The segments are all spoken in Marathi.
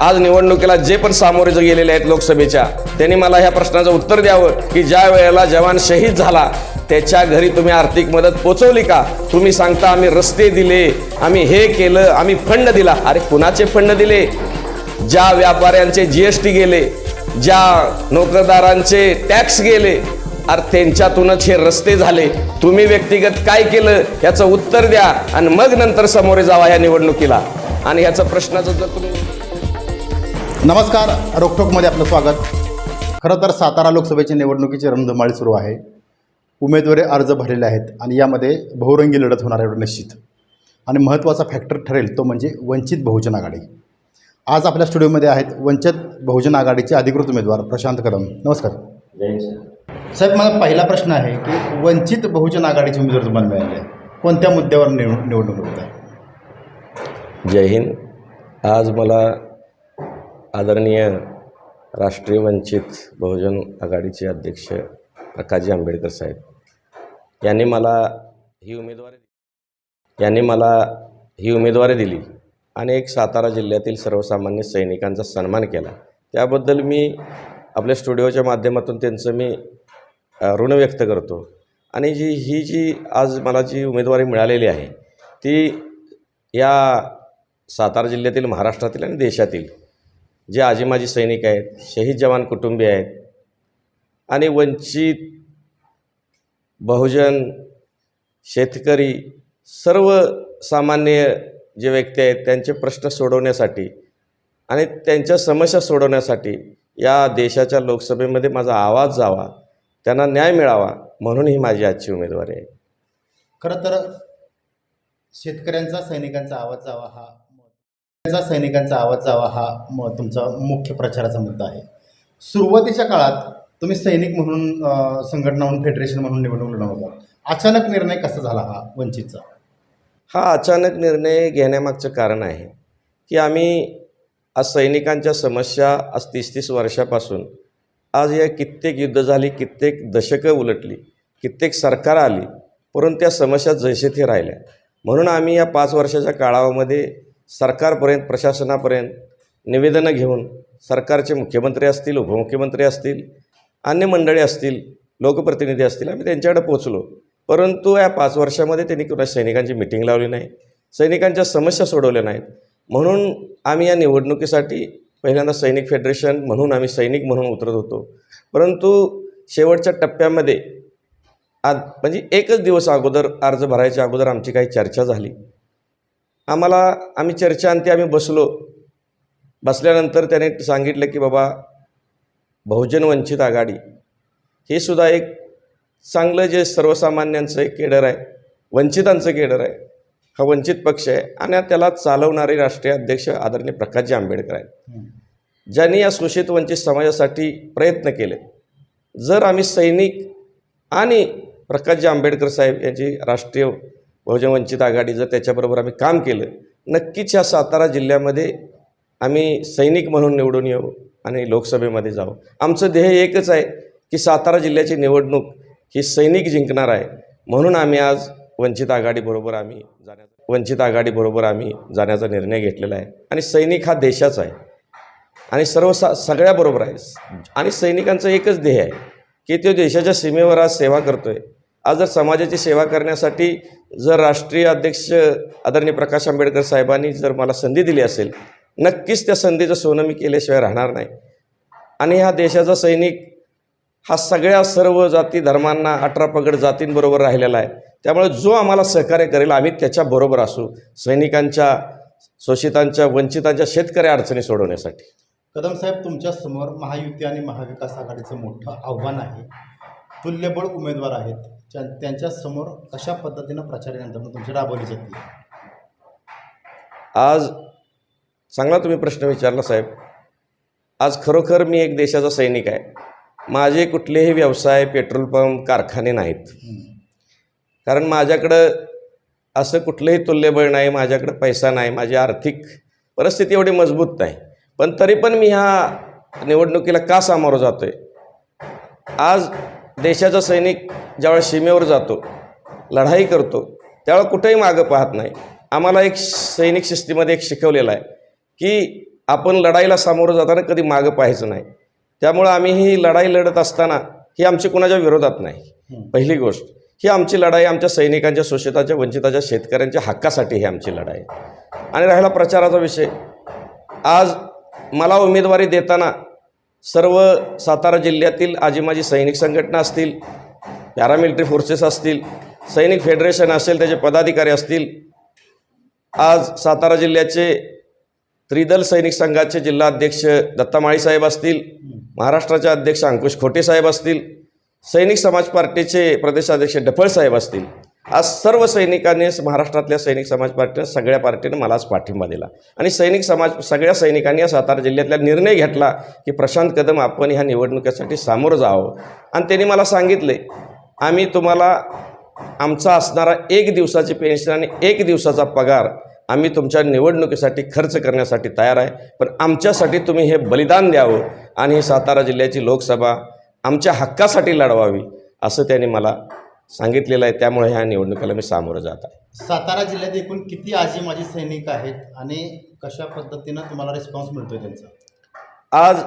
आज निवडणुकीला जे पण सामोरे जे गेलेले आहेत लोकसभेच्या त्यांनी मला ह्या प्रश्नाचं उत्तर द्यावं की ज्या वेळेला जवान शहीद झाला त्याच्या घरी तुम्ही आर्थिक मदत पोचवली का? तुम्ही सांगता आम्ही रस्ते दिले आम्ही हे केलं आम्ही फंड दिला. अरे कुणाचे फंड दिले? ज्या व्यापाऱ्यांचे जी एस टी गेले ज्या नोकरदारांचे टॅक्स गेले अरे त्यांच्यातूनच हे रस्ते झाले. तुम्ही व्यक्तिगत काय केलं? याचं उत्तर द्या आणि मग नंतर समोरे जावा या निवडणुकीला. आणि ह्याचा प्रश्नाचं जर तुम्ही नमस्कार रोकटोकमध्ये आपलं स्वागत. खरं तर सातारा लोकसभेची निवडणुकीची रमधमाळी सुरू आहे. उमेदवारी अर्ज भरलेले आहेत आणि यामध्ये बहुरंगी लढत होणार आहे एवढं निश्चित. आणि महत्त्वाचा फॅक्टर ठरेल तो म्हणजे वंचित बहुजन आघाडी. आज आपल्या स्टुडिओमध्ये आहेत वंचित बहुजन आघाडीचे अधिकृत उमेदवार प्रशांत कदम. नमस्कार. साहेब माझा पहिला प्रश्न आहे की वंचित बहुजन आघाडीचे उमेदवार तुम्हाला मिळाले. आहे कोणत्या मुद्द्यावर निव निवडणूक होत आहे? जय हिंद. आज मला आदरणीय राष्ट्रीय वंचित बहुजन आघाडीचे अध्यक्ष प्रकाशजी आंबेडकर साहेब. यांनी मला ही उमेदवारी यांनी मला ही उमेदवारी दिली आणि एक सातारा जिल्ह्यातील सर्वसामान्य सैनिकांचा सन्मान केला. त्याबद्दल मी आपल्या स्टुडिओच्या माध्यमातून त्यांचं मी ऋण व्यक्त करतो. आणि जी ही जी आज मला जी उमेदवारी मिळालेली आहे ती या सातारा जिल्ह्यातील महाराष्ट्रातील आणि देशातील जे आजी माजी सैनिक आहेत शहीद जवान कुटुंबीय आहेत आणि वंचित बहुजन शेतकरी सर्व सामान्य जे व्यक्ती आहेत त्यांचे प्रश्न सोडवण्यासाठी आणि त्यांच्या समस्या सोडवण्यासाठी या देशाच्या लोकसभेमध्ये माझा आवाज जावा त्यांना न्याय मिळावा म्हणून ही माझी आजची उमेदवारी आहे. खरं तर शेतकऱ्यांचा सैनिकांचा आवाज जावा हा त्यांचा सैनिकांचा आवाज जावा हा म तुमचा मुख्य प्रचाराचा मुद्दा आहे. सुरुवातीच्या काळात तुम्ही सैनिक म्हणून संघटना म्हणून फेडरेशन म्हणून निवडणूक लढवला अचानक निर्णय कसा झाला हा वंचितचा? हा अचानक निर्णय घेण्यामागचं कारण आहे की आम्ही आज सैनिकांच्या समस्या आज तीस तीस वर्षापासून आज या कित्येक युद्ध झाली कित्येक दशकं उलटली कित्येक सरकार आली परंतु त्या समस्या जैसे ते राहिल्या. म्हणून आम्ही या पाच वर्षाच्या काळामध्ये सरकारपर्यंत प्रशासनापर्यंत निवेदनं घेऊन सरकारचे मुख्यमंत्री असतील उपमुख्यमंत्री असतील अन्य मंडळी असतील लोकप्रतिनिधी असतील आम्ही त्यांच्याकडे पोचलो परंतु या पाच वर्षामध्ये त्यांनी कुणा सैनिकांची मिटिंग लावली नाही सैनिकांच्या समस्या सोडवल्या नाहीत. म्हणून आम्ही या निवडणुकीसाठी पहिल्यांदा सैनिक फेडरेशन म्हणून आम्ही सैनिक म्हणून उतरत होतो. परंतु शेवटच्या टप्प्यामध्ये आज म्हणजे एकच दिवस अगोदर अर्ज भरायच्या अगोदर आमची काही चर्चा झाली. आम्हाला आम्ही चर्चा अंती आम्ही बसलो. बसल्यानंतर त्याने सांगितलं की बाबा बहुजन वंचित आघाडी हे सुद्धा एक चांगलं जे सर्वसामान्यांचं एक केडर आहे वंचितांचं केडर आहे हा वंचित पक्ष आहे आणि त्याला चालवणारे राष्ट्रीय अध्यक्ष आदरणीय प्रकाशजी आंबेडकर आहेत. ज्यांनी या शोषित वंचित समाजासाठी प्रयत्न केले. जर आम्ही सैनिक आणि प्रकाशजी आंबेडकर साहेब यांची राष्ट्रीय बहुजन वंचित आघाडी जर त्याच्याबरोबर आम्ही काम केलं नक्कीच ह्या सातारा जिल्ह्यामध्ये आम्ही सैनिक म्हणून निवडून येऊ आणि लोकसभेमध्ये जाऊ. आमचं ध्येय एकच आहे की सातारा जिल्ह्याची निवडणूक ही सैनिक जिंकणार आहे. म्हणून आम्ही आज वंचित आघाडीबरोबर आम्ही जाण्याचा वंचित आघाडीबरोबर आम्ही जाण्याचा निर्णय घेतलेला आहे. आणि सैनिक हा देशाचा आहे. आणि सर्व सा सगळ्याबरोबर आहे. आणि सैनिकांचं एकच ध्येय आहे की तो देशाच्या सीमेवर आज सेवा करतो आहे आज जर समाजाची सेवा करण्यासाठी जर राष्ट्रीय अध्यक्ष आदरणीय प्रकाश आंबेडकर साहेबांनी जर मला संधी दिली असेल नक्कीच त्या संधीचं सोनं मी केल्याशिवाय राहणार नाही. आणि ह्या देशाचा सैनिक हा सगळ्या सर्व जाती धर्मांना अठरा पगड जातींबरोबर राहिलेला आहे. त्यामुळे जो आम्हाला सहकार्य करेल आम्ही त्याच्याबरोबर असू. सैनिकांच्या शोषितांच्या वंचितांच्या शेतकऱ्या अडचणी सोडवण्यासाठी. कदम साहेब तुमच्यासमोर महायुती आणि महाविकास आघाडीचं मोठं आव्हान आहे. तुल्यबळ उमेदवार आहेत. ज्या- त्यांच्यासमोर कशा पद्धतीनं प्रचार यंत्रणा तुमची राबवली जाते. आज चांगला तुम्ही प्रश्न विचारला साहेब. आज खरोखर मी एक देशाचा सैनिक आहे. माझे कुठलेही व्यवसाय पेट्रोल पंप कारखाने नाहीत. कारण माझ्याकडं असं कुठलंही तुल्यबळ नाही माझ्याकडं पैसा नाही माझी आर्थिक परिस्थिती एवढी मजबूत नाही. पण तरी पण मी ह्या निवडणुकीला का सामोरं जातो आहे आज देशाचा सैनिक ज्यावेळेस सीमेवर जातो लढाई करतो त्यावेळेला कुठेही मागं पाहत नाही. आम्हाला एक सैनिक शिस्तीमध्ये एक शिकवलेलं आहे की आपण लढाईला सामोरं जाताना कधी मागं पाहायचं नाही. त्यामुळं आम्ही ही लढाई लढत असताना ही आमची कुणाच्या विरोधात नाही. पहिली गोष्ट ही आमची लढाई आमच्या सैनिकांच्या शोषिताच्या वंचिताच्या शेतकऱ्यांच्या हक्कासाठी ही आमची लढाई आणि राहिला प्रचाराचा विषय. आज मला उमेदवारी देताना सर्व सातारा जिल्ह्यातील आजी माजी सैनिक संघटना असतील पॅरामिलिटरी फोर्सेस असतील सैनिक फेडरेशन असेल त्याचे पदाधिकारी असतील आज सातारा जिल्ह्याचे त्रिदल सैनिक संघाचे जिल्हा अध्यक्ष दत्तामाळी साहेब असतील महाराष्ट्राचे अध्यक्ष अंकुश खोटे साहेब असतील सैनिक समाज पार्टीचे प्रदेशाध्यक्ष डफळ साहेब असतील. आज सर्व सैनिकांनी महाराष्ट्रातल्या सैनिक समाज पार्टीनं सगळ्या पार्टीनं मलाच पाठिंबा दिला. आणि सैनिक समाज सगळ्या सैनिकांनी या सातारा जिल्ह्यातला निर्णय घेतला की प्रशांत कदम आपण ह्या निवडणुकीसाठी सामोरं जावं. आणि त्यांनी मला सांगितले आम्ही तुम्हाला आमचा असणारा एक दिवसाची पेन्शन आणि एक दिवसाचा पगार आम्ही तुमच्या निवडणुकीसाठी खर्च करण्यासाठी तयार आहे. पण आमच्यासाठी तुम्ही हे बलिदान द्यावं आणि ही सातारा जिल्ह्याची लोकसभा आमच्या हक्कासाठी लढवावी असं त्यांनी मला सांगितलेलं आहे त्यामुळे ह्या निवडणुकीला मी सामोरं जात आहे. सातारा जिल्ह्यात एकूण किती आजी माजी सैनिक आहेत आणि कशा पद्धतीनं तुम्हाला रिस्पॉन्स मिळतोय त्यांचा? आज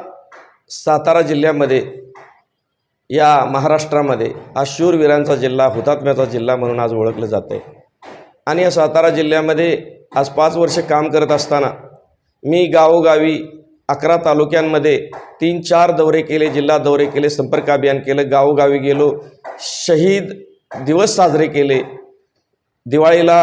सातारा जिल्ह्यामध्ये या महाराष्ट्रामध्ये आज शूरवीरांचा जिल्हा हुतात्म्याचा जिल्हा म्हणून आज ओळखलं जातं आहे आणि या सातारा जिल्ह्यामध्ये आज पाच वर्ष काम करत असताना मी गावोगावी अकरा तालुक्यांमध्ये तीन चार दौरे केले जिल्हा दौरे केले संपर्क अभियान केलं गावोगावी गेलो शहीद दिवस साजरे केले. दिवाळीला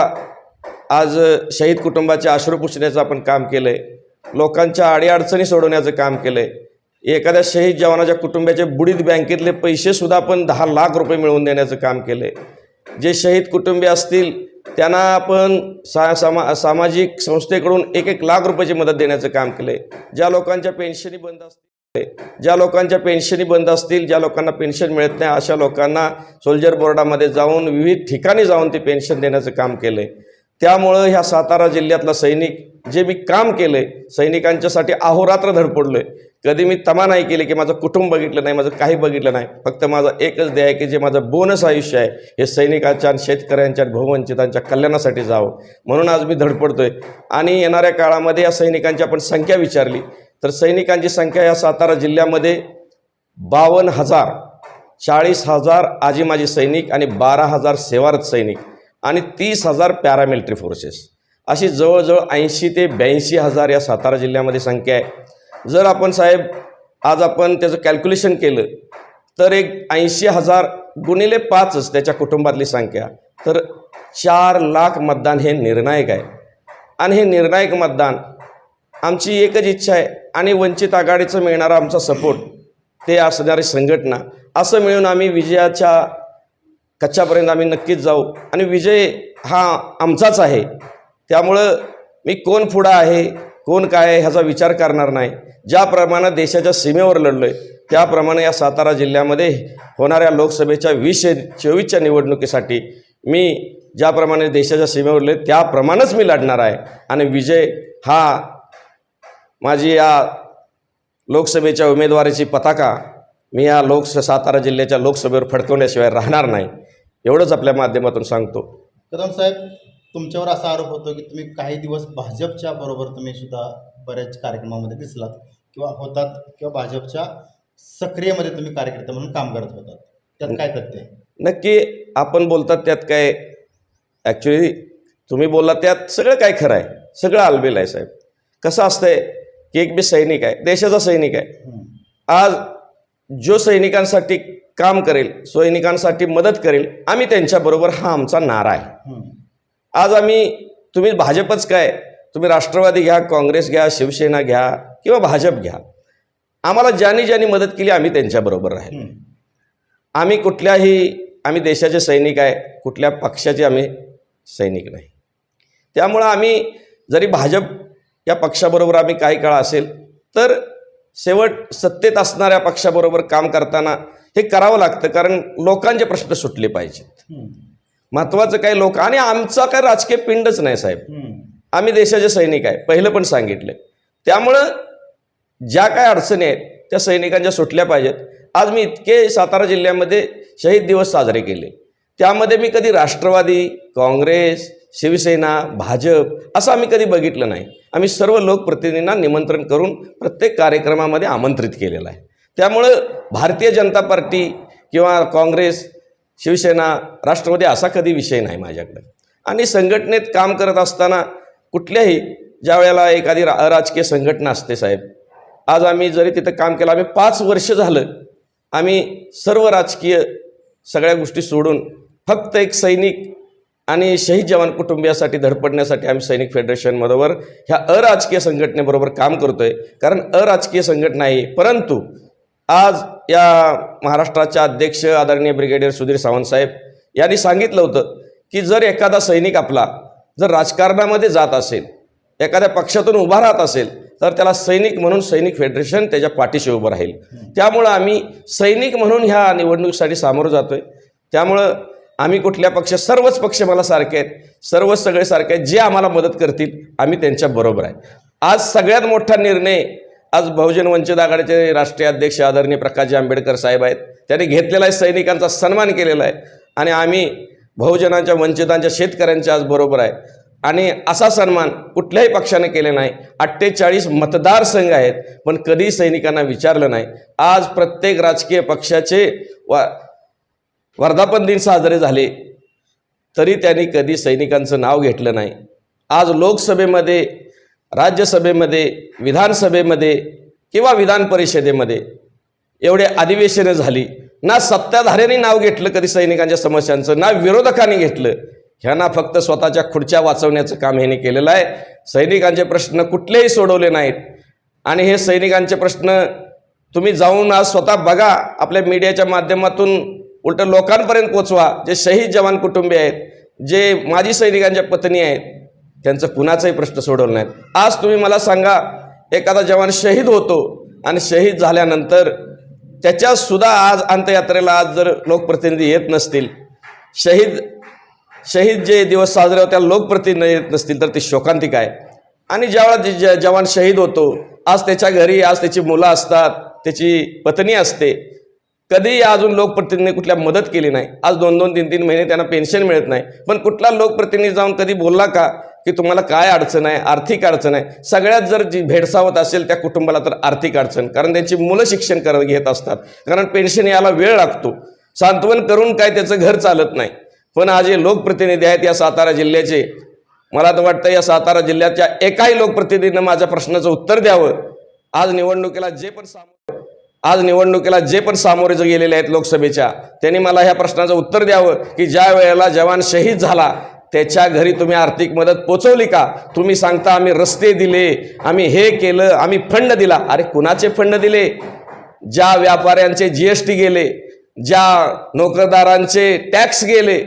आज शहीद कुटुंबाचे अश्रू पुसण्याचं आपण काम केलं आहे लोकांच्या अडीअडचणी सोडवण्याचं काम केलं आहे एखाद्या शहीद जवानाच्या कुटुंबाचे बुडीत बँकेतले पैसेसुद्धा आपण दहा लाख रुपये मिळवून देण्याचं काम केलं आहे जे शहीद कुटुंबे असतील त्यांना आपण सा सामा सामाजिक संस्थेकडून एक एक लाख रुपयाची मदत देण्याचं काम केलं आहे ज्या लोकांच्या पेन्शनी बंद असतील ज्या लोकांच्या पेन्शनी बंद असतील ज्या लोकांना पेन्शन मिळत नाही अशा लोकांना सोल्जर बोर्डामध्ये जाऊन विविध ठिकाणी जाऊन ते पेन्शन देण्याचं काम केलं आहे त्यामुळं ह्या सातारा जिल्ह्यातला सैनिक जे मी काम केलं आहे सैनिकांच्यासाठी अहोरात्र धडपडलो आहे कधी मी तमा नाही केली की माझं कुटुंब बघितलं नाही माझं काही बघितलं नाही. फक्त माझं एकच ध्येय आहे की जे माझं बोनस आयुष्य आहे हे सैनिकाच्या आणि शेतकऱ्यांच्या आणि बहुवंचितांच्या कल्याणासाठी जावं. म्हणून आज मी धडपडतो आहे आणि येणाऱ्या काळामध्ये या सैनिकांची आपण संख्या विचारली. तर सैनिकांची संख्या या सातारा जिल्ह्यामध्ये बावन्न हजार चाळीस हजार आजी माजी सैनिक आणि बारा हजार सेवारत सैनिक आणि तीस हजार पॅरामिलिटरी फोर्सेस. अशी जवळजवळ ऐंशी ते ब्याऐंशी हजार या सातारा जिल्ह्यामध्ये संख्या आहे. जर आपण साहेब आज आपण त्याचं कॅल्क्युलेशन केलं तर एक ऐंशी हजार गुणिले पाचच त्याच्या कुटुंबातली संख्या तर चार लाख मतदान हे निर्णायक आहे. आणि हे निर्णायक मतदान आमची एकच इच्छा आहे आणि वंचित आघाडीचं मिळणारा आमचा सपोर्ट ते असणारी संघटना. असं मिळून आम्ही विजयाच्या कच्च्यापर्यंत आम्ही नक्कीच जाऊ. आणि विजय हा आमचाच आहे. त्यामुळं मी कोण पुढं आहे कोण काय आहे ह्याचा विचार करणार नाही. ज्याप्रमाणे देशाच्या सीमेवर लढलो आहे त्याप्रमाणे या सातारा जिल्ह्यामध्ये होणाऱ्या लोकसभेच्या वीसशे चोवीसच्या निवडणुकीसाठी मी ज्याप्रमाणे देशाच्या सीमेवर लढले त्याप्रमाणेच मी लढणार आहे. आणि विजय हा माझी या लोकसभेच्या उमेदवारीची पताका मी या लोक सातारा जिल्ह्याच्या लोकसभेवर फडकवण्याशिवाय राहणार नाही एवढंच आपल्या माध्यमातून सांगतो. कदम साहेब तुमच्यावर असा आरोप होतो की तुम्ही काही दिवस भाजपच्या बरोबर तुम्ही सुद्धा बऱ्याच कार्यक्रमामध्ये दिसलात किंवा होतात किंवा भाजपच्या सक्रियमध्ये तुम्ही कार्यकर्ते म्हणून काम करत होतात. त्यात काय तथ्य आहे? नक्की आपण बोलतात त्यात काय ॲक्च्युली तुम्ही बोलला त्यात सगळं काय खरं आहे सगळं आलबेल आहे साहेब. कसं असतंय की एक मी सैनिक आहे देशाचा सैनिक आहे. आज जो सैनिकांसाठी काम करेल सैनिकांसाठी मदत करेल आम्ही त्यांच्याबरोबर हा आमचा नारा आहे. आज आम्ही तुम्ही भाजपच काय तुम्ही राष्ट्रवादी घ्या काँग्रेस घ्या शिवसेना घ्या किंवा भाजप घ्या आम्हाला ज्यांनी ज्यांनी मदत केली आम्ही त्यांच्याबरोबर राहील. आम्ही कुठल्याही आम्ही देशाचे सैनिक आहे कुठल्या पक्षाचे आम्ही सैनिक नाही त्यामुळं आम्ही जरी भाजप या पक्षाबरोबर आम्ही काही काळ असेल तर शेवट सत्तेत असणाऱ्या पक्षाबरोबर काम करताना हे करावं लागतं कारण लोकांचे प्रश्न सुटले पाहिजेत. महत्त्वाचं काय लोक आणि आमचा काय राजकीय पिंडच नाही साहेब. आम्ही देशाचे सैनिक आहे पहिलं पण सांगितलं. त्यामुळं ज्या काय अडचणी आहेत त्या सैनिकांच्या सुटल्या पाहिजेत. आज मी इतके सातारा जिल्ह्यामध्ये शहीद दिवस साजरे केले. त्यामध्ये मी कधी राष्ट्रवादी काँग्रेस शिवसेना भाजप असं आम्ही कधी बघितलं नाही. आम्ही सर्व लोकप्रतिनिधींना निमंत्रण करून प्रत्येक कार्यक्रमामध्ये आमंत्रित केलेलं आहे. त्यामुळं भारतीय जनता पार्टी किंवा काँग्रेस शिवसेना राष्ट्रवादी असा कधी विषय नाही माझ्याकडे. आणि संघटनेत काम करत असताना कुठल्याही ज्या वेळेला एखादी रा राजकीय संघटना असते साहेब आज आम्ही जरी तिथं काम केलं आम्ही पाच वर्ष झालं आम्ही सर्व राजकीय सगळ्या गोष्टी सोडून फक्त एक सैनिक आणि शहीद जवान कुटुंबियासाठी धडपडण्यासाठी आम्ही सैनिक फेडरेशनबरोबर ह्या अराजकीय संघटनेबरोबर काम करतो आहे कारण अराजकीय संघटना आहे परंतु आज या महाराष्ट्राच्या अध्यक्ष आदरणीय ब्रिगेडियर सुधीर सावंतसाहेब यांनी सांगितलं होतं की जर एखादा सैनिक आपला जर राजकारणामध्ये जात असेल एखाद्या पक्षातून उभा राहत असेल तर त्याला सैनिक म्हणून सैनिक फेडरेशन त्याच्या पाठीशी उभं राहील. त्यामुळं आम्ही सैनिक म्हणून ह्या निवडणुकीसाठी सामोरं जातो आहे त्यामुळं आम्ही कुठल्या पक्ष सर्वच पक्ष मला सारखे आहेत. सर्वच सगळे सारखे आहेत जे आम्हाला मदत करतील आम्ही त्यांच्याबरोबर आहे. आज सगळ्यात मोठा निर्णय आज बहुजन वंचित आघाडीचे राष्ट्रीय अध्यक्ष आदरणीय प्रकाशजी आंबेडकर साहेब आहेत. त्यांनी घेतलेला आहे सैनिकांचा सन्मान केलेला आहे. आणि आम्ही बहुजनांच्या वंचितांच्या शेतकऱ्यांच्या आज बरोबर आहे. आणि असा सन्मान कुठल्याही पक्षाने केले नाही. अठ्ठेचाळीस मतदारसंघ आहेत पण कधी सैनिकांना विचारलं नाही. आज प्रत्येक राजकीय पक्षाचे वा वर्धापन दिन साजरे झाले. तरी त्यांनी कधी सैनिकांचं नाव घेतलं नाही. आज लोकसभेमध्ये राज्यसभेमध्ये विधानसभेमध्ये किंवा विधान परिषदेमध्ये एवढे अधिवेशनं झाली. ना सत्ताधाऱ्यांनी नाव घेतलं कधी सैनिकांच्या समस्यांचं ना विरोधकांनी घेतलं. ह्यांना फक्त स्वतःच्या खुर्च्या वाचवण्याचं काम ह्यांनी केलेलं आहे. सैनिकांचे प्रश्न कुठलेही सोडवले नाहीत. आणि हे सैनिकांचे प्रश्न तुम्ही जाऊन आज स्वतः बघा. आपल्या मीडियाच्या माध्यमातून उलट लोकांपर्यंत पोचवा. जे शहीद जवान कुटुंबीय आहेत जे माजी सैनिकांच्या पत्नी आहेत त्यांचं कुणाचाही प्रश्न सोडवला नाहीत. आज तुम्ही मला सांगा एखादा जवान शहीद होतो आणि शहीद झाल्यानंतर त्याच्यासुद्धा आज अंत्ययात्रेला आज जर लोकप्रतिनिधी येत नसतील शहीद शहीद जे दिवस साजरे होत्या लोकप्रतिनिधी येत नसतील तर ती शोकांतिक आहे. आणि ज्यावेळा जे- जवान शहीद होतो आज त्याच्या घरी आज त्याची मुलं असतात त्याची पत्नी असते कधीही अजून लोकप्रतिनिधी कुठल्या मदत केली नाही. आज दोन दोन तीन तीन महिने त्यांना पेन्शन मिळत नाही. पण कुठला लोकप्रतिनिधी जाऊन कधी बोलला का की तुम्हाला काय अडचण आहे आर्थिक अडचण आहे? सगळ्यात जर जी भेडसावत असेल त्या कुटुंबाला तर आर्थिक अडचण. कारण त्यांची मुलं शिक्षण करत घेत असतात. कारण पेन्शन यायला वेळ लागतो. सांत्वन करून काय त्याचं घर चालत नाही. पण आज हे लोकप्रतिनिधी आहेत या सातारा जिल्ह्याचे. मला तर वाटतं या सातारा जिल्ह्याच्या एकाही लोकप्रतिनिधीनं माझ्या प्रश्नाचं उत्तर द्यावं. आज निवडणुकीला जे पण सामोरं आज निवडणुकीला जे पण सामोरे जे गेलेले आहेत लोकसभेच्या त्यांनी मला ह्या प्रश्नाचं उत्तर द्यावं की ज्या वेळेला जवान शहीद झाला त्याच्या घरी तुम्ही आर्थिक मदत पोचवली का? तुम्ही सांगता आम्ही रस्ते दिले आम्ही हे केलं आम्ही फंड दिला. अरे कुणाचे फंड दिले? ज्या व्यापाऱ्यांचे जी एस टी गेले ज्या नोकरदारांचे टॅक्स गेले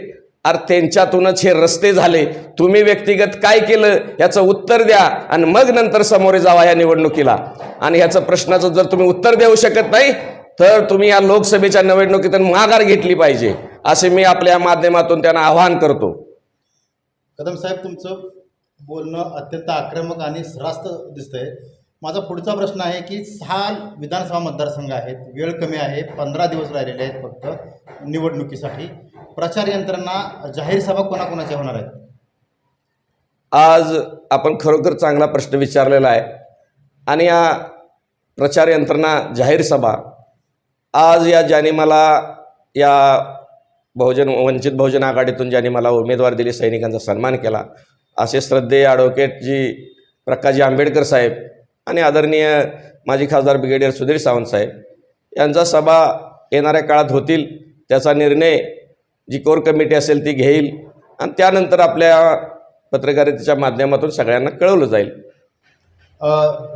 अरे त्यांच्यातूनच हे रस्ते झाले. तुम्ही व्यक्तिगत काय केलं याचं उत्तर द्या आणि मग नंतर समोरे जावा या निवडणुकीला. आणि ह्याचं प्रश्नाचं जर तुम्ही उत्तर देऊ शकत नाही तर तुम्ही या लोकसभेच्या निवडणुकीतून माघार घेतली पाहिजे असे मी आपल्या माध्यमातून त्यांना आवाहन करतो. कदम साहेब तुमचं बोलणं अत्यंत आक्रमक आणि श्रास्त दिसतंय. माझा पुढचा प्रश्न आहे की सहा विधानसभा मतदारसंघ आहेत वेळ कमी आहे पंधरा दिवस राहिलेले आहेत फक्त निवडणुकीसाठी. प्रचार यंत्रणा जाहीर सभा कोणाकोणाच्या होणार आहेत आज आपण खरोखर चांगला प्रश्न विचारलेला आहे. आणि या प्रचार यंत्रणा जाहीर सभा आज या ज्याने मला या बहुजन वंचित बहुजन आघाडीतून ज्यांनी मला उमेदवार दिली सैनिकांचा सन्मान केला असे श्रद्धेय ॲडव्होकेट जी प्रकाशजी आंबेडकर साहेब आणि आदरणीय माजी खासदार ब्रिगेडियर सुधीर सावंत साहेब यांचा सभा येणाऱ्या काळात होतील त्याचा निर्णय जी कोर कमिटी असेल ती घेईल आणि त्यानंतर आपल्या पत्रकारितेच्या माध्यमातून सगळ्यांना कळवलं जाईल.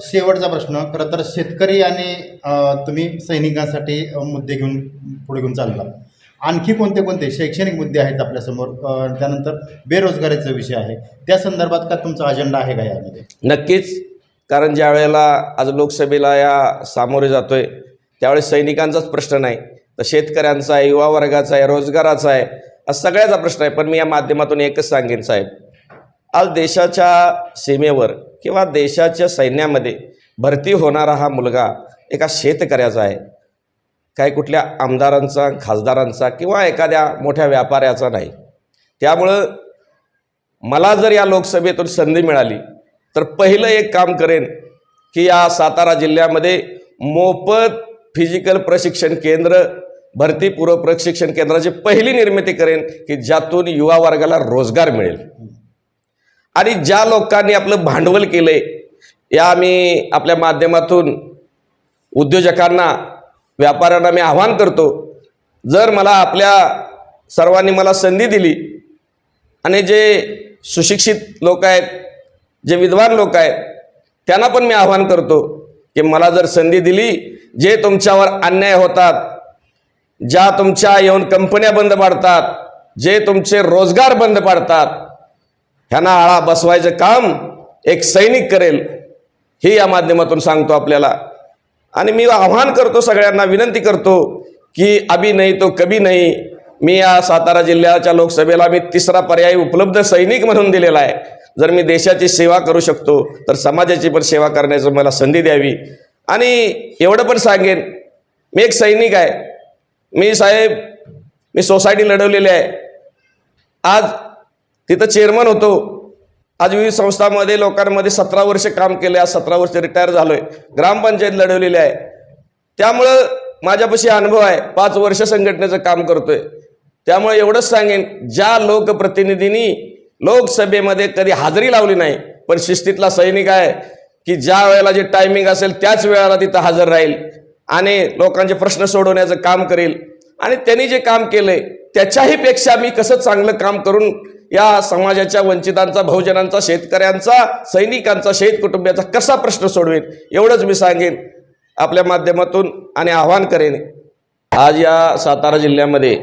शेवटचा प्रश्न. खरं तर शेतकरी आणि तुम्ही सैनिकांसाठी मुद्दे घेऊन पुढे घेऊन चालला आणखी कोणते कोणते शैक्षणिक मुद्दे आहेत आपल्यासमोर? त्यानंतर बेरोजगारीचा विषय आहे. त्या संदर्भात का तुमचा अजेंडा आहे का यामध्ये? नक्कीच. कारण ज्या वेळेला आज लोकसभेला या सामोरे जातोय त्यावेळेस सैनिकांचाच प्रश्न नाही. तर शेतकऱ्यांचा आहे युवा वर्गाचा आहे रोजगाराचा आहे हा सगळ्याचा प्रश्न आहे. पण मी या माध्यमातून एकच सांगेन साहेब. आज देशाच्या सीमेवर किंवा देशाच्या सैन्यामध्ये भरती होणारा हा मुलगा एका शेतकऱ्याचा आहे. काही कुठल्या आमदारांचा खासदारांचा किंवा एखाद्या मोठ्या व्यापाऱ्याचा नाही. त्यामुळं मला जर या लोकसभेतून संधी मिळाली तर पहिलं एक काम करेन की या सातारा जिल्ह्यामध्ये मोफत फिजिकल प्रशिक्षण केंद्र भरतीपूर्व प्रशिक्षण केंद्राची पहिली निर्मिती करेन की ज्यातून युवा वर्गाला रोजगार मिळेल. आणि ज्या लोकांनी आपलं भांडवल केलंय या मी आपल्या माध्यमातून उद्योजकांना व्यापाऱ्यांना मी आव्हान करतो. जर मला आपल्या सर्वांनी मला संधी दिली आणि जे सुशिक्षित लोक आहेत जे विद्वान लोक आहेत त्यांना पण मी आव्हान करतो की मला जर संधी दिली जे तुमच्यावर अन्याय होतात ज्या तुमच्या येऊन कंपन्या बंद पाडतात जे तुमचे रोजगार बंद पाडतात ह्यांना आळा बसवायचं काम एक सैनिक करेल हे या माध्यमातून सांगतो आपल्याला. आणि मी आव्हान करतो सगळ्यांना विनंती करतो की अभी नाही तो कभी नाही. मी या सातारा जिल्ह्याच्या लोकसभेला मी तिसरा पर्याय उपलब्ध सैनिक म्हणून दिलेला आहे. जर मी देशाची सेवा करू शकतो तर समाजाची पण सेवा करण्याचं मला संधी द्यावी. आणि एवढं पण सांगेन मी एक सैनिक आहे. मी साहेब मी सोसायटी लढवलेली आहे. आज तिथं चेअरमन होतो. आज विविध संस्थांमध्ये लोकांमध्ये सतरा वर्ष काम केले आज सतरा वर्ष रिटायर झालोय. ग्रामपंचायत लढवलेली आहे. त्यामुळं माझ्यापाशी अनुभव आहे पाच वर्ष संघटनेचं काम करतोय. त्यामुळे एवढंच सांगेन ज्या लोकप्रतिनिधींनी लोकसभेमध्ये कधी हजेरी लावली नाही पण शिस्तीतला सैनिक आहे की ज्या वेळेला जे टायमिंग असेल त्याच वेळेला तिथं हजर राहील आणि लोकांचे प्रश्न सोडवण्याचं काम करेल. आणि त्यांनी जे काम केलंय त्याच्याही पेक्षा मी कसं चांगलं काम करून या समाजाच्या वंचितांचा बहुजनांचा शेतकऱ्यांचा सैनिकांचा शेत कुटुंबियाचा कसा प्रश्न सोडवेन एवढंच मी सांगेन आपल्या माध्यमातून आणि आव्हान करेन. आज या सातारा जिल्ह्यामध्ये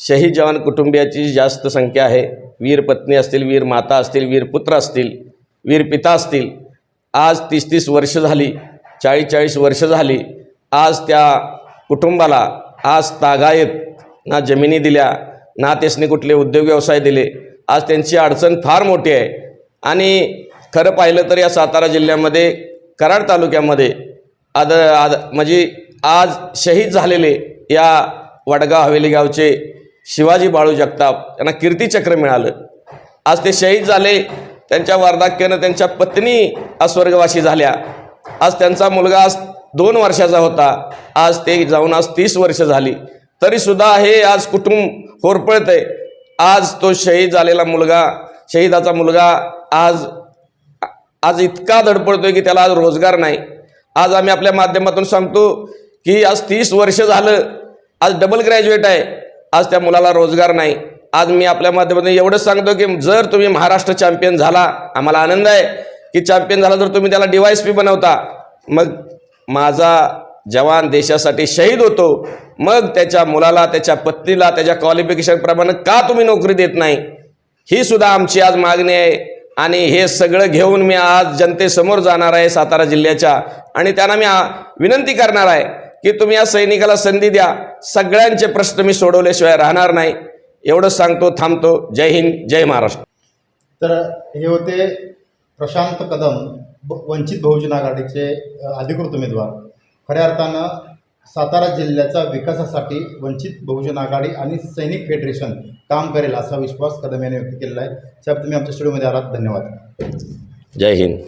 शहीद जवान कुटुंबियाची जास्त संख्या आहे. वीर पत्नी असतील वीर माता असतील वीर पुत्र असतील वीर पिता असतील आज तीस तीस वर्ष झाली चाळीस चाळीस वर्ष झाली आज त्या कुटुंबाला आज तागायत ना जमिनी दिल्या ना त्यासनी कुठले उद्योग व्यवसाय दिले आज त्यांची अडचण फार मोठी आहे. आणि खरं पाहिलं तर या सातारा जिल्ह्यामध्ये कराड तालुक्यामध्ये आद आद म्हणजे आज शहीद झालेले या वडगाव हवेली गावचे शिवाजी बाळू जगताप यांना कीर्तीचक्र मिळालं. आज ते शहीद झाले त्यांच्या वार्धक्यानं त्यांच्या पत्नी आज स्वर्गवासी झाल्या. आज त्यांचा मुलगा आज दोन वर्षाचा होता. आज ते जाऊन आज तीस वर्ष झाली. तरीसुद्धा हे आज कुटुंब होरपळत आहे आज तो शहीद झालेला मुलगा शहीदाचा मुलगा आज आज इतका धडपडतोय की त्याला आज रोजगार नाही. आज आम्ही आपल्या माध्यमातून सांगतो की आज तीस वर्ष झालं. आज डबल ग्रॅज्युएट आहे. आज त्या मुलाला रोजगार नाही. आज मी आपल्या माध्यमातून एवढंच सांगतो की जर तुम्ही महाराष्ट्र चॅम्पियन झाला आम्हाला आनंद आहे. की चॅम्पियन झाला तर तुम्ही त्याला डिवायस पी बनवता. मग माझा जवान देशासाठी शहीद होतो. मग त्याच्या मुलाला त्याच्या पत्नीला त्याच्या क्वालिफिकेशनप्रमाणे का तुम्ही नोकरी देत नाही? ही सुद्धा आमची आज मागणी आहे. आणि हे सगळं घेऊन मी आज जनतेसमोर जाणार आहे सातारा जिल्ह्याच्या. आणि त्यांना मी विनंती करणार आहे की तुम्ही या सैनिकाला संधी द्या. सगळ्यांचे प्रश्न मी सोडवल्याशिवाय राहणार नाही. एवढंच सांगतो थांबतो. जय हिंद जय महाराष्ट्र. तर हे होते प्रशांत कदम वंचित बहुजन आघाडीचे अधिकृत उमेदवार. खऱ्या अर्थानं सातारा जिल्ह्याच्या विकासासाठी वंचित बहुजन आघाडी आणि सैनिक फेडरेशन काम करेल असा विश्वास कदम यांनी व्यक्त केलेला आहे. साहेब तुम्ही आमच्या स्टुडिओमध्ये आलात. धन्यवाद. जय हिंद.